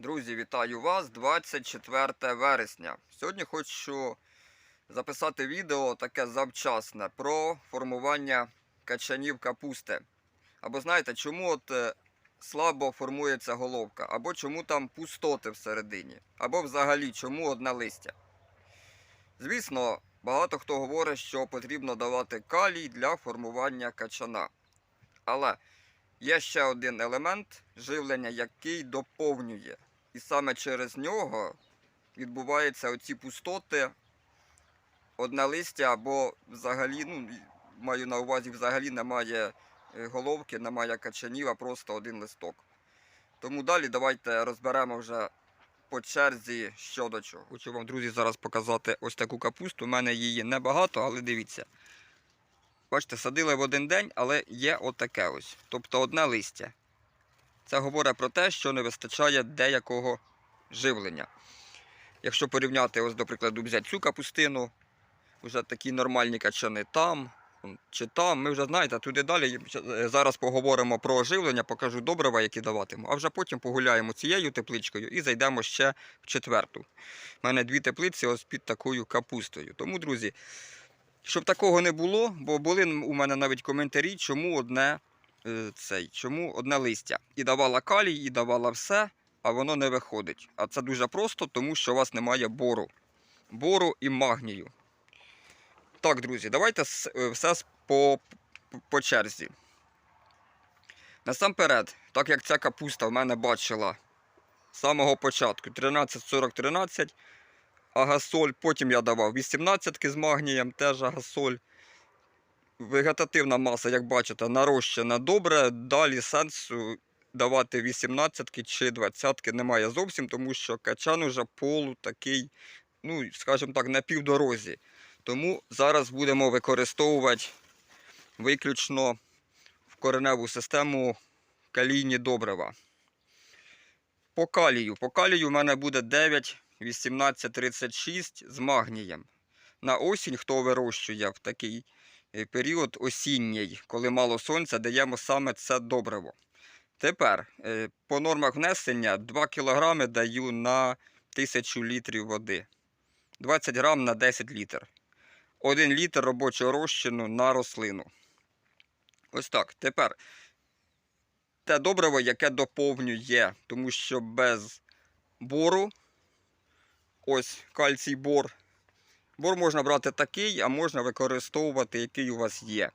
Друзі, вітаю вас 24 вересня. Сьогодні хочу записати відео таке завчасне про формування качанів капусти. Або знаєте, чому от е, слабо формується головка, або чому там пустоти всередині, або взагалі чому одне листя. Звісно, багато хто говорить, що потрібно давати калій для формування качана. Але Є ще один елемент живлення, який доповнює. І саме через нього відбуваються оці пустоти, одне листя, або взагалі, ну, маю на увазі, взагалі немає е, головки, немає качанів, а просто один листок. Тому далі давайте розберемо вже по черзі що до чого. Хочу вам, друзі, зараз показати ось таку капусту. У мене її небагато, але дивіться. Бачите, садили в один день, але є отаке ось. Тобто одне листя. Це говорить про те, що не вистачає деякого живлення. Якщо порівняти, ось, до прикладу, взяти цю капустину, вже такі нормальні качани там чи там, ми вже знаєте, туди далі. е, Зараз поговоримо про живлення, покажу добрива, які даватиму, а вже потім погуляємо цією тепличкою і зайдемо ще в четверту. У мене дві теплиці ось під такою капустою. Тому, друзі, щоб такого не було, бо були у мене навіть коментарі, чому одне цей, чому одне листя. І давала калій, і давала все, а воно не виходить. А це дуже просто, тому що у вас немає бору. Бору і магнію. Так, друзі, давайте е, все по, по черзі. Насамперед, так як ця капуста в мене бачила з самого початку 13-40-13, агасоль, потім я давав 18 з магнієм, теж агасоль. Вегетативна маса, як бачите, нарощена добре. Далі сенсу давати 18 чи 20 немає зовсім, тому що качан уже полу такий, ну, скажімо так, на півдорозі. Тому зараз будемо використовувати виключно в кореневу систему калійні добрива. По калію. По калію в мене буде 9 1836 з магнієм. На осінь, хто вирощує в такий період осінній, коли мало сонця, даємо саме це добриво. Тепер е, по нормах внесення 2 кг даю на 1000 літрів води. 20 грам на 10 літр. 1 літр робочого розчину на рослину. Ось так. Тепер те добриво, яке доповнює, тому що без бору Ось кальцій бор. Бор можна брати такий, а можна використовувати, який у вас є.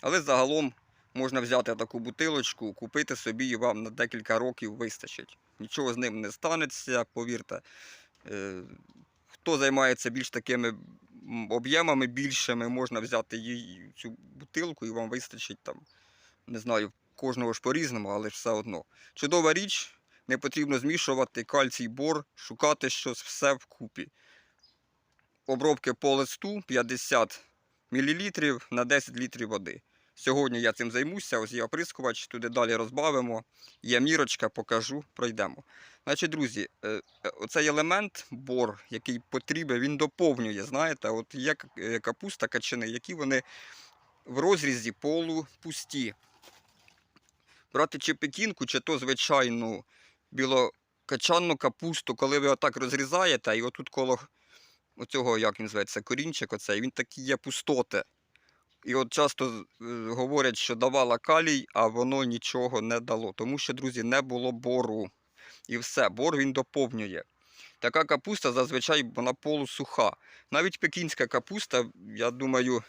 Але загалом можна взяти таку бутилочку, купити собі і вам на декілька років вистачить. Нічого з ним не станеться, повірте. Е, Хто займається більш такими об'ємами більшими, можна взяти її, цю бутилку і вам вистачить там, не знаю, кожного ж по-різному, але ж все одно. Чудова річ, не потрібно змішувати кальцій бор, шукати щось все вкупі. Обробки по листу 50 мл на 10 літрів води. Сьогодні я цим займуся, ось є оприскувач, туди далі розбавимо. Є мірочка, покажу, пройдемо. Значить, друзі, е, е, оцей елемент бор, який потрібен, він доповнює. Знаєте, от є е, капуста, качани, які вони в розрізі полупусті. Брати чи пекінку, чи то звичайну білокачанну капусту, коли ви отак розрізаєте, і отут коло оцього, як він зветься, корінчик, оцей, він такі є пустоти. І от часто е, говорять, що давала калій, а воно нічого не дало. Тому що, друзі, не було бору. І все, бор він доповнює. Така капуста зазвичай вона полусуха. Навіть пекінська капуста, я думаю,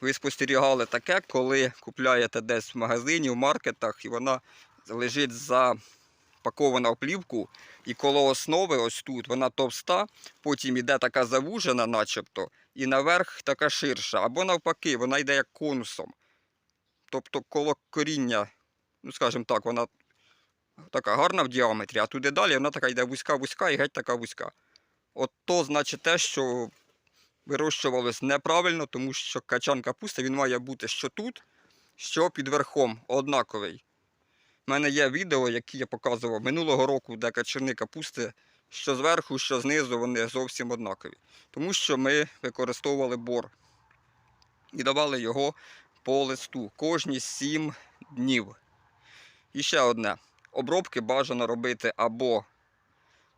ви спостерігали таке, коли купляєте десь в магазині, в маркетах, і вона лежить запакована в плівку, і коло основи, ось тут, вона товста, потім іде така завужена, начебто, і наверх така ширша. Або навпаки, вона йде як конусом. Тобто коло коріння, ну скажімо так, вона така гарна в діаметрі, а туди далі вона така йде вузька-вузька і геть така вузька. От то значить те, що вирощувалось неправильно, тому що качан капусти він має бути що тут, що під верхом, однаковий. У мене є відео, які я показував минулого року, де качани капусти, що зверху, що знизу, вони зовсім однакові. Тому що ми використовували бор і давали його по листу кожні 7 днів. І ще одне. Обробки бажано робити або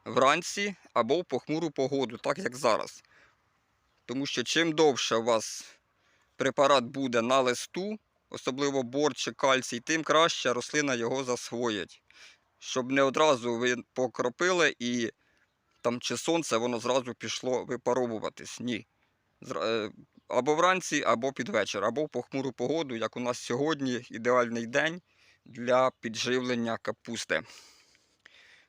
вранці або в похмуру погоду, так як зараз. Тому що чим довше у вас препарат буде на листу, особливо бор чи кальцій, тим краще рослина його засвоїть. Щоб не одразу ви покропили і там чи сонце, воно зразу пішло випаровуватись. Ні. Е, Або вранці, або під вечір, або в похмуру погоду, як у нас сьогодні ідеальний день для підживлення капусти.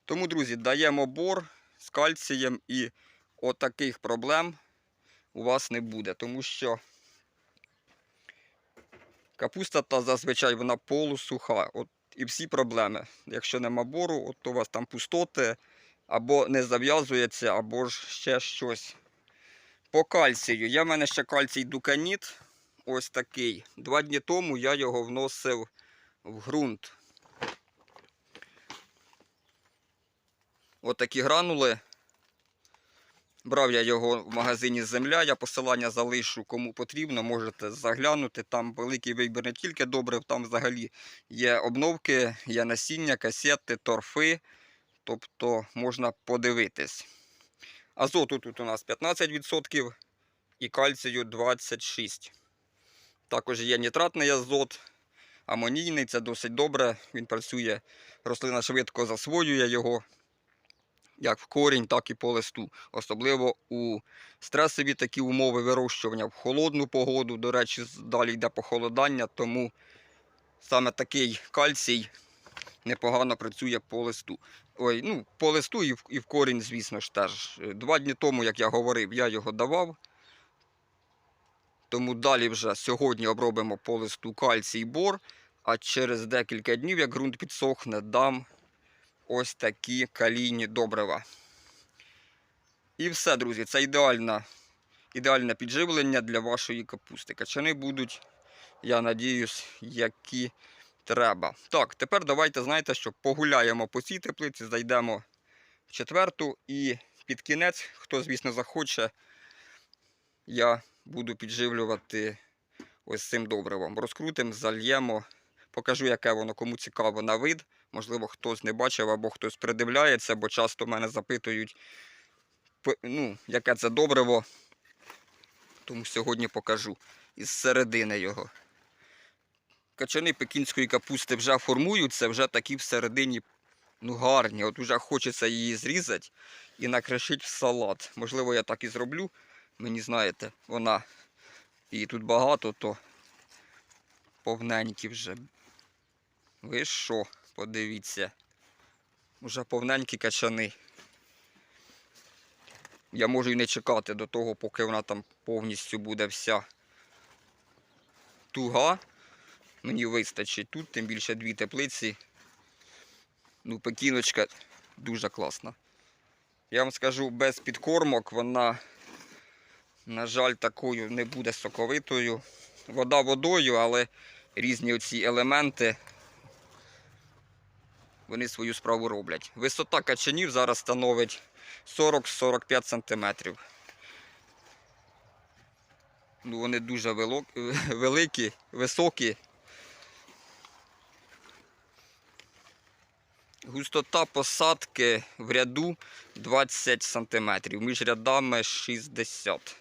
Тому, друзі, даємо бор з кальцієм і отаких проблем у вас не буде, тому що капуста та зазвичай вона полусуха. От і всі проблеми. Якщо нема бору, от у вас там пустоти, або не зав'язується, або ж ще щось. По кальцію. Я в мене ще кальцій дуканіт. Ось такий. Два дні тому я його вносив в ґрунт. Ось такі гранули. Брав я його в магазині Земля. Я посилання залишу кому потрібно, можете заглянути. Там великий вибір не тільки добрив, там взагалі є обновки, є насіння, касети, торфи. Тобто можна подивитись. Азоту тут у нас 15% і кальцію 26%. Також є нітратний азот, амонійний, це досить добре. Він працює, рослина швидко засвоює його, як в корінь, так і по листу. Особливо у стресові такі умови вирощування в холодну погоду. До речі, далі йде похолодання, тому саме такий кальцій непогано працює по листу. Ой, ну, по листу і в, і в корінь, звісно ж теж. Два дні тому, як я говорив, я його давав. Тому далі вже сьогодні обробимо по листу кальцій бор, а через декілька днів, як ґрунт підсохне, дам ось такі калійні добрива. І все, друзі, це ідеальна, ідеальне підживлення для вашої капусти. Качани будуть, я надіюсь, які треба. Так, тепер давайте, знаєте, що погуляємо по цій теплиці, зайдемо в четверту і під кінець, хто, звісно, захоче, я буду підживлювати ось цим добривом. Розкрутимо, зальємо, покажу, яке воно кому цікаво на вид. Можливо, хтось не бачив або хтось придивляється, бо часто мене запитують, ну, яке це добриво. Тому сьогодні покажу із середини його. Качани пекінської капусти вже формуються, вже такі всередині ну, гарні. От вже хочеться її зрізати і накришити в салат. Можливо, я так і зроблю. Мені знаєте, вона її тут багато, то повненькі вже. Ви що, подивіться. Уже повненькі качани. Я можу і не чекати до того, поки вона там повністю буде вся туга. Мені вистачить тут, тим більше дві теплиці. Ну, пекіночка дуже класна. Я вам скажу, без підкормок вона, на жаль, такою не буде соковитою. Вода водою, але різні оці елементи вони свою справу роблять. Висота качанів зараз становить 40-45 см. Ну, вони дуже великі, високі. Густота посадки в ряду 20 см, між рядами 60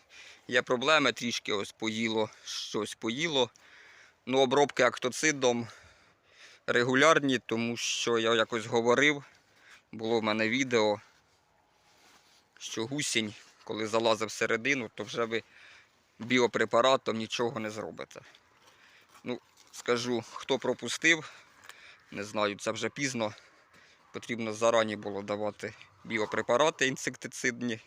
Є проблеми, трішки ось поїло, щось поїло. Ну, обробки актоцидом регулярні, тому що я якось говорив, було в мене відео, що гусінь, коли залазить всередину, то вже ви біопрепаратом нічого не зробите. Ну, скажу, хто пропустив, не знаю, це вже пізно. Потрібно зарані було давати біопрепарати інсектицидні.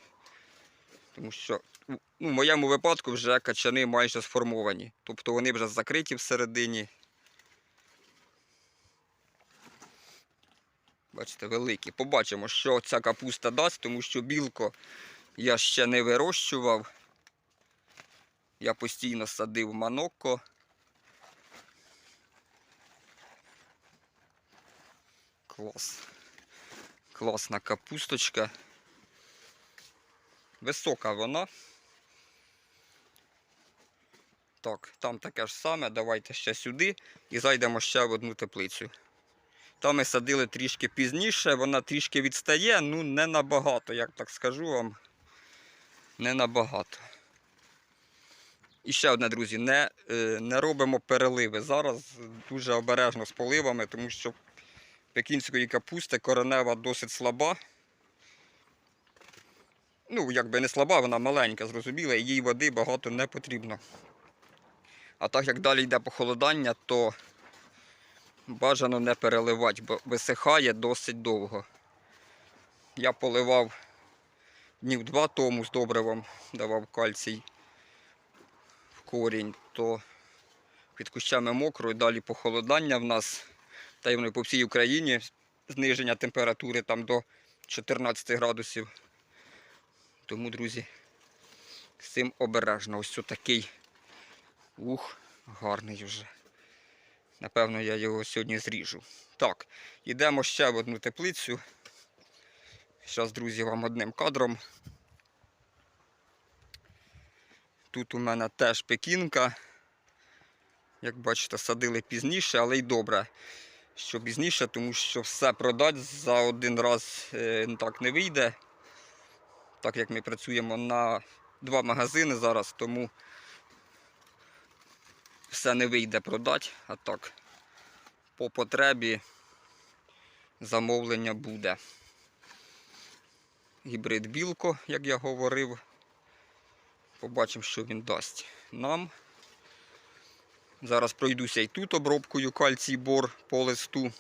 Тому що ну, в моєму випадку вже качани майже сформовані. Тобто вони вже закриті всередині. Бачите, великі. Побачимо, що ця капуста дасть, тому що білко я ще не вирощував. Я постійно садив манокко. Клас. Класна капусточка. Висока вона. Так, там таке ж саме. Давайте ще сюди і зайдемо ще в одну теплицю. Там ми садили трішки пізніше, вона трішки відстає, ну не набагато, як так скажу вам. Не набагато. І ще одне, друзі, не, е, не робимо переливи. Зараз дуже обережно з поливами, тому що пекінської капусти коренева досить слаба. Ну, якби не слаба, вона маленька, зрозуміла, їй води багато не потрібно. А так як далі йде похолодання, то бажано не переливати, бо висихає досить довго. Я поливав днів два тому з добривом, давав кальцій в корінь, то під кущами мокро і далі похолодання в нас, та й по всій Україні зниження температури там до 14 градусів. Тому, друзі, з цим обережно. Ось такий ух, гарний вже. Напевно, я його сьогодні зріжу. Так, йдемо ще в одну теплицю. Зараз, друзі, вам одним кадром. Тут у мене теж пекінка. Як бачите, садили пізніше, але й добре, що пізніше, тому що все продати за один раз е, так не вийде. Так як ми працюємо на два магазини зараз, тому все не вийде продати, а так по потребі замовлення буде. Гібрид білко, як я говорив. Побачимо, що він дасть нам. Зараз пройдуся і тут обробкою кальцій бор по листу.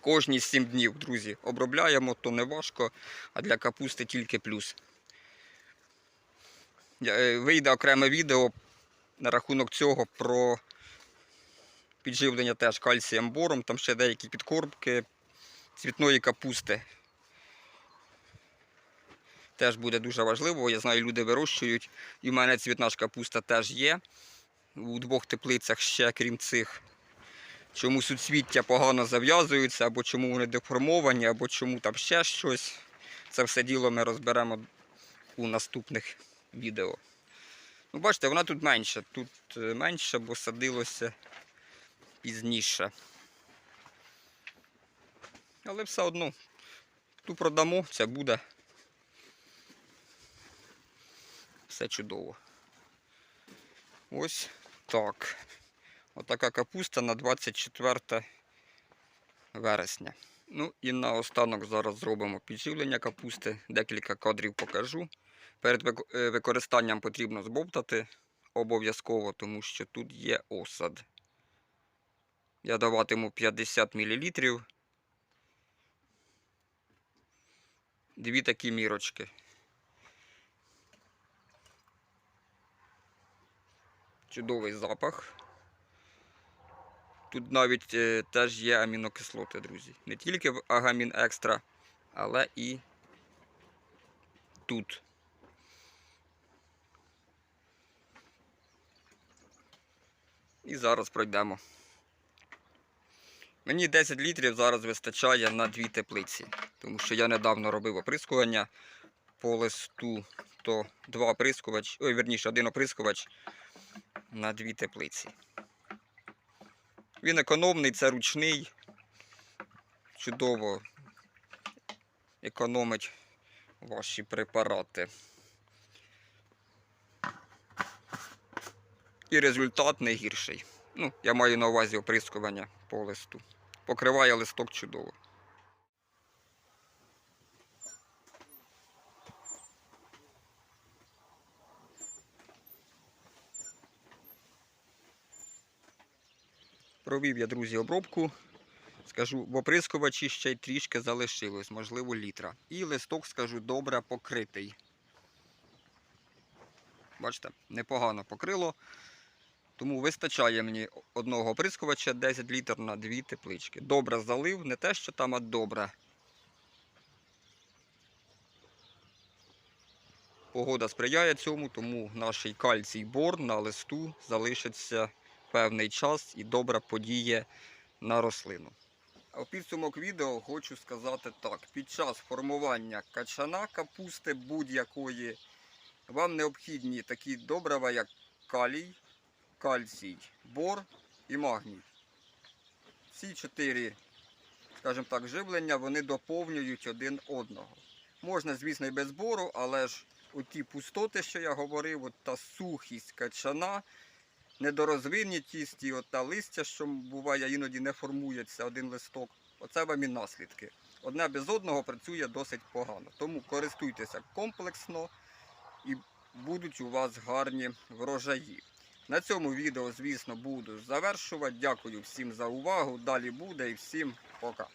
Кожні 7 днів, друзі, обробляємо, то не важко, а для капусти тільки плюс. Е, Вийде окреме відео на рахунок цього про підживлення теж кальцієм бором, там ще деякі підкормки цвітної капусти. Теж буде дуже важливо. Я знаю, люди вирощують. І в мене цвітна ж капуста теж є. У двох теплицях ще, крім цих. Чому суцвіття погано зав'язуються, або чому вони деформовані, або чому там ще щось. Це все діло ми розберемо у наступних відео. Ну, бачите, вона тут менша. Тут е, менше, бо садилося пізніше. Але все одно ту продамо, це буде. Все чудово. Ось так. Отака капуста на 24 вересня. Ну і наостанок зараз зробимо підживлення капусти. Декілька кадрів покажу. Перед е, використанням потрібно збовтати обов'язково, тому що тут є осад. Я даватиму 50 мл. Дві такі мірочки. Чудовий запах. Тут навіть е, теж є амінокислоти, друзі. Не тільки в Агамін Екстра, але і тут. І зараз пройдемо. Мені 10 літрів зараз вистачає на дві теплиці, тому що я недавно робив оприскування по листу, то два оприскувач, ой, верніше, один оприскувач на дві теплиці. Він економний, це ручний, чудово економить ваші препарати. І результат не гірший. Ну, я маю на увазі оприскування по листу. Покриває листок чудово. Провів я, друзі, обробку. Скажу, в оприскувачі ще й трішки залишилось, можливо, літра. І листок, скажу, добре покритий. Бачите, непогано покрило. Тому вистачає мені одного оприскувача 10 літр на дві теплички. Добре залив, не те, що там, а добре. Погода сприяє цьому, тому наш кальцій бор на листу залишиться певний час і добре подіє на рослину. А підсумок відео хочу сказати так: під час формування качана капусти будь-якої вам необхідні такі добрива, як калій, кальцій, бор і магній. Ці чотири скажімо так, живлення, вони доповнюють один одного. Можна, звісно, і без збору, але ж оті пустоти, що я говорив, от та сухість качана, недорозвиннітість і от та листя, що буває, іноді не формується один листок. Оце вам і наслідки. Одне без одного працює досить погано. Тому користуйтеся комплексно і будуть у вас гарні врожаї. На цьому відео, звісно, буду завершувати. Дякую всім за увагу. Далі буде і всім пока.